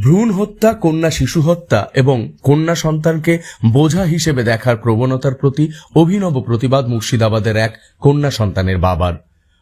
ভ্রূণ হত্যা, কন্যা শিশু হত্যা এবং কন্যা সন্তানকে বোঝা হিসেবে দেখার প্রবণতার প্রতি অভিনব প্রতিবাদ মুর্শিদাবাদের এক কন্যা সন্তানের বাবার।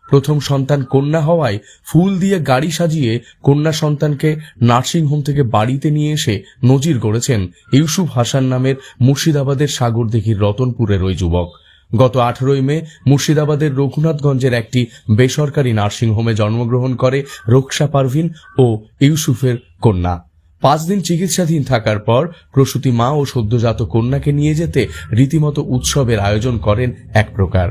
প্রথম সন্তান কন্যা হওয়ায় ফুল দিয়ে গাড়ি সাজিয়ে কন্যা সন্তানকে নার্সিংহোম থেকে বাড়িতে নিয়ে এসে নজির গড়েছেন ইউসুফ হাসান নামের মুর্শিদাবাদের সাগরদিঘির রতনপুরের ওই যুবক। গত আঠেরোই মে মুর্শিদাবাদের রঘুনাথগঞ্জের একটি বেসরকারি নার্সিংহোমে জন্মগ্রহণ করে রোকসা পারভিন ও ইউসুফের কন্যা। পাঁচ দিন চিকিৎসাধীন থাকার পর প্রসূতি মা ও সদ্যজাত কন্যাকে নিয়ে যেতে রীতিমতো উৎসবের আয়োজন করেন এক প্রকার।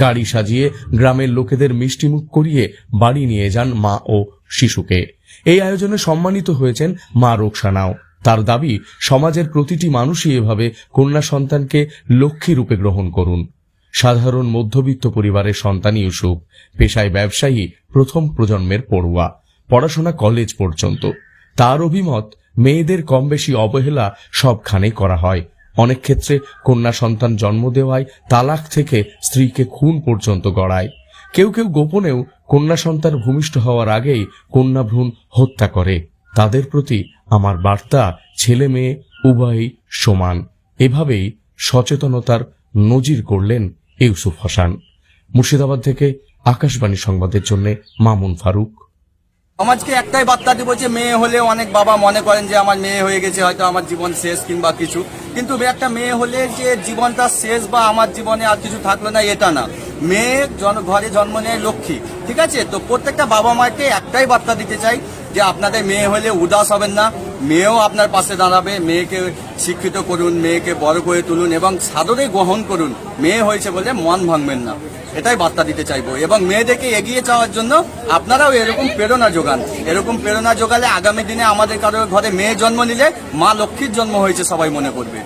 গাড়ি সাজিয়ে গ্রামের লোকেদের মিষ্টিমুখ করিয়ে বাড়ি নিয়ে যান মা ও শিশুকে। এই আয়োজনে সম্মানিত হয়েছেন মা রোকসানাও তার দাবি, সমাজের প্রতিটি মানুষই এভাবে কন্যা সন্তানকে লক্ষ্মী রূপে গ্রহণ করুন। সাধারণ মধ্যবিত্ত পরিবারের সন্তান ইউসুফ, পেশায় ব্যবসায়ী, প্রথম প্রজন্মের পড়ুয়া, পড়াশোনা কলেজ পর্যন্ত। তার অভিমত, মেয়েদের কম বেশি অবহেলা সবখানে করা হয়। অনেক ক্ষেত্রে কন্যা সন্তান জন্ম দেওয়ায় তালাক থেকে স্ত্রীকে খুন পর্যন্ত গড়ায়। কেউ কেউ গোপনেও কন্যা সন্তান ভূমিষ্ঠ হওয়ার আগেই কন্যা ভ্রূণ হত্যা করে। তাদের প্রতি আমার বার্তা, ছেলে মেয়ে উভয়ই সমান। এভাবেই সচেতনতার নজির করলেন ইউসুফ হাসান। মুর্শিদাবাদ থেকে আকাশবাণী সংবাদের জন্য মামুন ফারুক। সমাজকে একটাই বার্তা দিব যে, মেয়ে হলে অনেক বাবা মনে করেন যে, আমার মেয়ে হয়ে গেছে, হয়তো আমার জীবন শেষ কিংবা কিছু। কিন্তু একটা মেয়ে হলে যে জীবনটা শেষ বা আমার জীবনে আর কিছু থাকল না, এটা না। মেয়ে জন, ঘরে জন্ম নেয় লক্ষ্মী, ঠিক আছে? তো প্রত্যেকটা বাবা মাকে একটাই বার্তা দিতে চাই যে আপনাদের মেয়ে হলে উদাস হবেন না। মেয়েও আপনার পাশে দাঁড়াবে, মেয়েকে শিক্ষিত করুন, মেয়েকে বড় করে তুলুন এবং সাদরে গ্রহণ করুন। মেয়ে হয়েছে বলে মন ভাঙবেন না। এটাই বার্তা দিতে চাইব। এবং মেয়েদেরকে এগিয়ে যাওয়ার জন্য আপনারাও এরকম প্রেরণা যোগান। এরকম প্রেরণা যোগালে আগামী দিনে আমাদের কারও ঘরে মেয়ে জন্ম নিলে মা লক্ষ্মীর জন্ম হয়েছে সবাই মনে করবে।